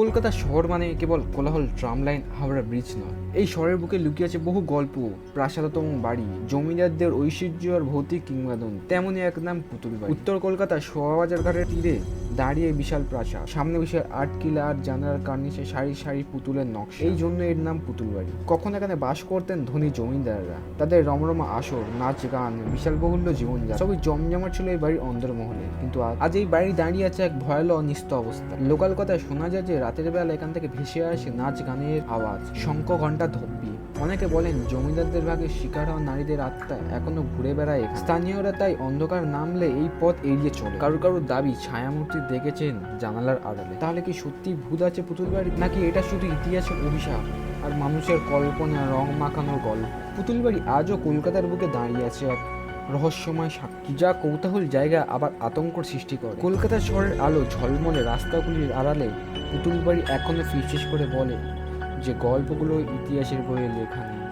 কলকাতা শহর মানে কেবল কোলাহল ট্রাম লাইন হাওড়া ব্রিজ নয়। এই শহরের বুকে লুকিয়ে আছে বহু গল্প, প্রাসাদতম বাড়ি, জমিদারদের ঐশ্বর্য আর ভৌতিক কিংবাদন তেমনই এক নাম পুতুল বাড়ি। উত্তর কলকাতা শোয়াবাজার ঘাটের তীরে দাঁড়িয়ে বিশাল প্রাসাদ। সামনে বিশাল আট কিলা আর জানালার কার্নিশে সারি সারি পুতুলের নকশা। এই জন্য এর নাম পুতুল বাড়ি কখন এখানে বাস করতেন ধনী জমিদাররা? তাদের রমরমা আসর, নাচ গান, বিশাল বহুল্য জীবনযাত্রা। সবই জমজমাট ছিল এই বাড়ির অন্দরমহলে কিন্তু আজ এই বাড়ি দাঁড়িয়ে আছে এক ভয়াল অনিস্ত অবস্থা। লোকাল কথায় শোনা যায় যে, রাতের বেলা এখান থেকে ভেসে আসে নাচ গানের আওয়াজ। শঙ্খ ঘণ্টা ধব্বি। অনেকে বলেন জমিদারদের ভাগে শিকার হওয়া নারীদের আত্মা এখনও ঘুরে বেড়ায় স্থানীয়রা তাই অন্ধকার নামলে এই পথ এড়িয়ে চলে। কারও কারও দাবি ছায়ামূর্তি দেখেছেন জানালার আড়ালে। তাহলে কি সত্যি ভূত আছে পুতুল বাড়ি নাকি এটা শুধু ইতিহাসের অভিশাপ? আর মানুষের কল্পনা, রং মাখানোর গল্প? পুতুল বাড়ি আজও কলকাতার বুকে দাঁড়িয়ে আছে এক রহস্যময় সাক্ষী, যা কৌতূহল জায়গা আবার আতঙ্কর সৃষ্টি করে। কলকাতা শহরের আলো ঝলমলে রাস্তাগুলির আড়ালে পুতুল বাড়ি এখনও ফিসফিস করে বলে যে গল্পগুলো ইতিহাসের বইয়ে লেখা নেই